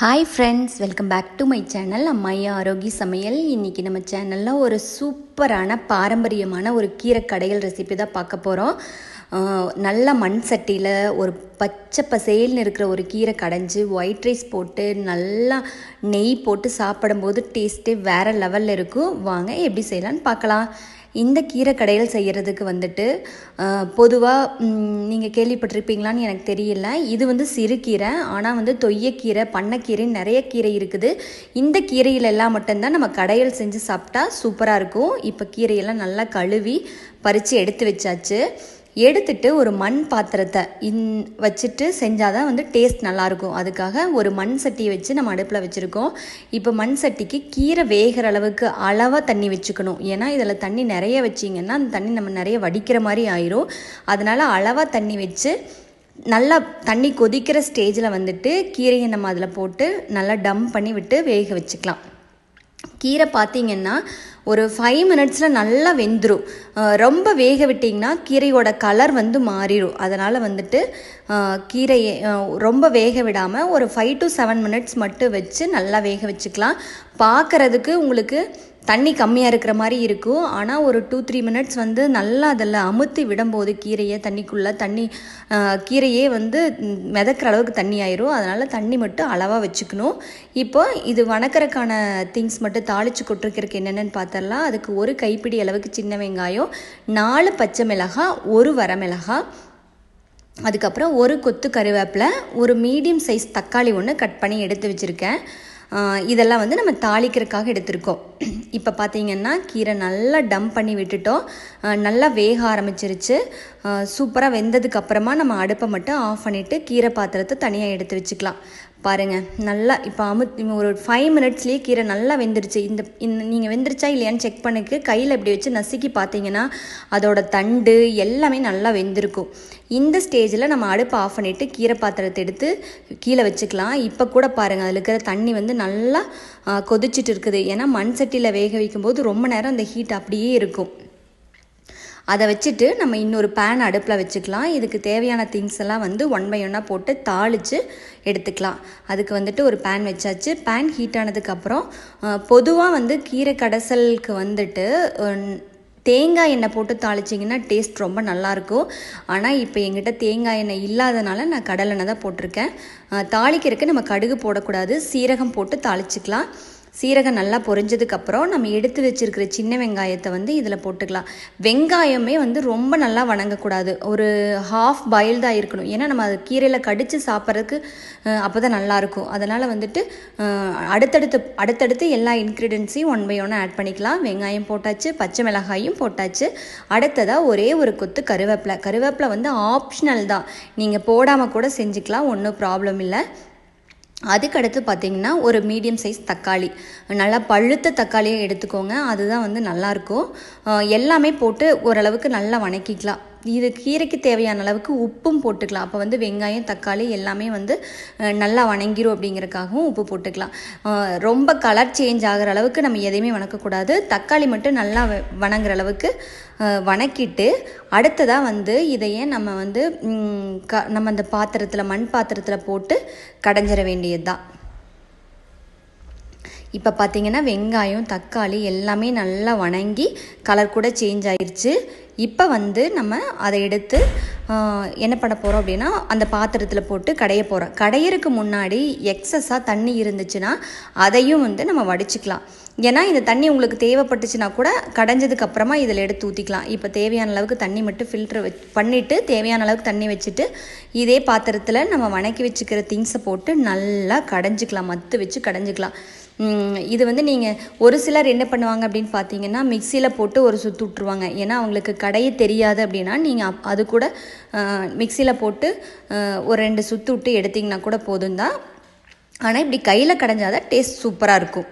Hi friends welcome back to my channel அம்மையா ஆரோக்கிய சமையல். இன்றைக்கி நம்ம சேனலில் ஒரு சூப்பரான பாரம்பரியமான ஒரு கீரை கடைகள் ரெசிபி தான் பார்க்க போகிறோம் நல்ல மண் சட்டியில் ஒரு பச்சை பசேல்னு இருக்கிற ஒரு கீரை கடைஞ்சி ஒயிட் ரைஸ் போட்டு நல்லா நெய் போட்டு சாப்பிடும்போது டேஸ்ட்டே வேறு லெவலில் இருக்கும். வாங்க எப்படி செய்யலான்னு பார்க்கலாம். இந்த கீரை கடையில் செய்கிறதுக்கு வந்துட்டு பொதுவாக நீங்கள் கேள்விப்பட்டிருப்பீங்களான்னு எனக்கு தெரியல. இது வந்து சிறுகீரை ஆனால் வந்து தொய்யக்கீரை பண்ணக்கீரை நிறைய கீரை இருக்குது. இந்த கீரையிலெல்லாம் மட்டும்தான் நம்ம கடையில் செஞ்சு சாப்பிட்டா சூப்பராக இருக்கும். இப்போ கீரையெல்லாம் நல்லா கழுவி பறித்து எடுத்து வச்சாச்சு. எடுத்துட்டு ஒரு மண் பாத்திரத்தை இன் வச்சுட்டு செஞ்சால் தான் வந்து டேஸ்ட் நல்லாயிருக்கும். அதுக்காக ஒரு மண் சட்டியை வச்சு நம்ம அடுப்பில் வச்சுருக்கோம். இப்போ மண் சட்டிக்கு கீரை வேகிற அளவுக்கு அளவாக தண்ணி வச்சுக்கணும். ஏன்னா இதில் தண்ணி நிறைய வச்சிங்கன்னா அந்த தண்ணி நம்ம நிறைய வடிக்கிற மாதிரி ஆயிரும். அதனால் அளவாக தண்ணி வச்சு நல்லா தண்ணி கொதிக்கிற ஸ்டேஜில் வந்துட்டு கீரையை நம்ம அதில் போட்டு நல்லா டம் பண்ணி விட்டு வேக வச்சுக்கலாம். கீரை பார்த்தீங்கன்னா ஒரு ஃபைவ் மினிட்ஸில் நல்லா வெந்துடும் ரொம்ப வேக விட்டிங்கன்னா கீரையோட கலர் வந்து மாறிடும் அதனால் வந்துட்டு கீரையை ரொம்ப வேக விடாமல் ஒரு ஃபைவ் டு செவன் மினிட்ஸ் மட்டும் வச்சு நல்லா வேக வச்சுக்கலாம். பார்க்குறதுக்கு உங்களுக்கு தண்ணி கம்மியாக இருக்கிற மாதிரி இருக்கும். ஆனால் ஒரு டூ த்ரீ மினிட்ஸ் வந்து நல்லா அதில் அமுத்தி விடும்போது கீரையை தண்ணிக்குள்ளே தண்ணி கீரையே வந்து மிதக்கிற அளவுக்கு தண்ணி ஆயிரும். அதனால் தண்ணி மட்டும் அளவாக வச்சுக்கணும். இப்போ இது வணக்கறக்கான திங்ஸ் மட்டும் தாளித்து கொட்டிருக்கிறதுக்கு என்னென்னு பார்த்தா பார்த்தரலாம் அதுக்கு ஒரு கைப்பிடி அளவுக்கு சின்ன வெங்காயம் நாலு பச்சை மிளகாய் ஒரு வரமிளகாய் அதுக்கப்புறம் ஒரு கொத்து கருவேப்பிலை ஒரு மீடியம் சைஸ் தக்காளி ஒன்று கட் பண்ணி எடுத்து வச்சுருக்கேன். இதெல்லாம் வந்து நம்ம தாளிக்கிறதுக்காக எடுத்திருக்கோம். இப்போ பார்த்தீங்கன்னா கீரை நல்லா டம்ப் பண்ணி விட்டுட்டோம். நல்லா வேக ஆரம்பிச்சிருச்சு. சூப்பராக வெந்ததுக்கு அப்புறமா நம்ம அடுப்பை மட்டும் ஆஃப் பண்ணிவிட்டு கீரை பாத்திரத்தை தனியாக எடுத்து வச்சுக்கலாம். பாருங்கள் நல்லா இப்போ அமுத் ஒரு ஃபைவ் மினிட்ஸ்லேயே கீரை நல்லா வெந்துருச்சு. இந்த இந்த நீங்கள் வெந்துருச்சா இல்லையான்னு செக் பண்ணிக்கு கையில் இப்படி வச்சு நசுக்கி பார்த்தீங்கன்னா அதோட தண்டு எல்லாமே நல்லா வெந்திருக்கும். இந்த ஸ்டேஜில் நம்ம அடுப்பை ஆஃப் பண்ணிவிட்டு கீரை பாத்திரத்தை எடுத்து கீழே வச்சுக்கலாம். இப்போ கூட பாருங்கள் அதில் இருக்கிற தண்ணி வந்து நல்லா கொதிச்சிட்டு இருக்குது. ஏன்னா மண் சட்டியில் வேக வைக்கும்போது ரொம்ப நேரம் அந்த ஹீட் அப்படியே இருக்கும். அதை வச்சுட்டு நம்ம இன்னொரு பேன் அடுப்பில் வச்சுக்கலாம். இதுக்கு தேவையான திங்ஸ் எல்லாம் வந்து ஒன் பை ஒன்னாக போட்டு தாளித்து எடுத்துக்கலாம். அதுக்கு வந்துட்டு ஒரு பேன் வச்சாச்சு. பேன் ஹீட் ஆனதுக்கப்புறம் பொதுவாக வந்து கீரை கடைசலுக்கு வந்துட்டு தேங்காய் எண்ணெய் போட்டு தாளிச்சிங்கன்னா டேஸ்ட் ரொம்ப நல்லாயிருக்கும் ஆனால் இப்போ எங்கிட்ட தேங்காய் எண்ணெய் இல்லாதனால நான் கடலெண்ணெய் தான் போட்டிருக்கேன். தாளிக்கிறதுக்கு நம்ம கடுகு போடக்கூடாது. சீரகம் போட்டு தாளிச்சிக்கலாம். சீரகம் நல்லா பொரிஞ்சதுக்கப்புறம் நம்ம எடுத்து வச்சுருக்கிற சின்ன வெங்காயத்தை வந்து இதில் போட்டுக்கலாம். வெங்காயமே வந்து ரொம்ப நல்லா வணங்கக்கூடாது. ஒரு ஹாஃப் பாயில்டாக இருக்கணும். ஏன்னா நம்ம அது கீரையில் கடித்து சாப்பிட்றதுக்கு அப்போ தான் நல்லாயிருக்கும் அதனால் வந்துட்டு அடுத்தடுத்து அடுத்தடுத்து எல்லா இன்க்ரீடியன்ஸையும் ஒன் பை ஒன்று ஆட் பண்ணிக்கலாம். வெங்காயம் போட்டாச்சு பச்சை மிளகாயும் போட்டாச்சு. அடுத்ததாக ஒரே ஒரு கொத்து கருவேப்பிலை. கருவேப்பிலை வந்து ஆப்ஷனல் தான். நீங்கள் போடாமல் கூட செஞ்சுக்கலாம். ஒன்றும் ப்ராப்ளம் இல்லை. அதுக்கடுத்து பார்த்திங்கன்னா ஒரு மீடியம் சைஸ் தக்காளி. நல்லா பழுத்த தக்காளியை எடுத்துக்கோங்க. அதுதான் வந்து நல்லாயிருக்கும் எல்லாமே போட்டு ஓரளவுக்கு நல்லா வணக்கிக்கலாம். இது கீரைக்கு தேவையான அளவுக்கு உப்பும் போட்டுக்கலாம். அப்போ வந்து வெங்காயம் தக்காளி எல்லாமே வந்து நல்லா வணங்கிரும் அப்படிங்கிறதுக்காகவும் உப்பு போட்டுக்கலாம். ரொம்ப கலர் சேஞ்ச் ஆகிற அளவுக்கு நம்ம எதையுமே வணக்கக்கூடாது தக்காளி மட்டும் நல்லா வணங்குற அளவுக்கு வணக்கிட்டு அடுத்ததாக வந்து இதையே நம்ம வந்து க நம்ம அந்த பாத்திரத்தில் மண் பாத்திரத்தில் போட்டு கடைஞ்சிட வேண்டியது தான் இப்போ பார்த்தீங்கன்னா வெங்காயம் தக்காளி எல்லாமே நல்லா வணங்கி கலர் கூட சேஞ்ச் ஆயிடுச்சு இப்போ வந்து நம்ம அதை எடுத்து என்ன பண்ண போகிறோம் அப்படின்னா அந்த பாத்திரத்தில் போட்டு கடைய போகிறோம் கடையிறதுக்கு முன்னாடி எக்ஸஸாக தண்ணி இருந்துச்சுன்னா அதையும் வந்து நம்ம வடிச்சுக்கலாம். ஏன்னா இந்த தண்ணி உங்களுக்கு தேவைப்பட்டுச்சுன்னா கூட கடைஞ்சதுக்கு அப்புறமா இதில் எடுத்து ஊற்றிக்கலாம் இப்போ தேவையான அளவுக்கு தண்ணி மட்டும் ஃபில்ட்ரு வச் பண்ணிவிட்டு தேவையான அளவுக்கு தண்ணி வச்சுட்டு இதே பாத்திரத்தில் நம்ம வணக்கி வச்சுக்கிற திங்ஸை போட்டு நல்லா கடைஞ்சிக்கலாம். மத்து வச்சு கடைஞ்சிக்கலாம். இது வந்து நீங்கள் ஒரு சிலர் என்ன பண்ணுவாங்க அப்படின்னு பார்த்தீங்கன்னா மிக்சியில் போட்டு ஒரு சுற்று விட்ருவாங்க ஏன்னா அவங்களுக்கு கடையே தெரியாது அப்படின்னா நீங்கள் அது கூட மிக்சியில் போட்டு ஒரு ரெண்டு சுற்று விட்டு எடுத்திங்கன்னா கூட போதும் தான் ஆனால் இப்படி கையில் கடைஞ்சாதான் டேஸ்ட் சூப்பராக இருக்கும்.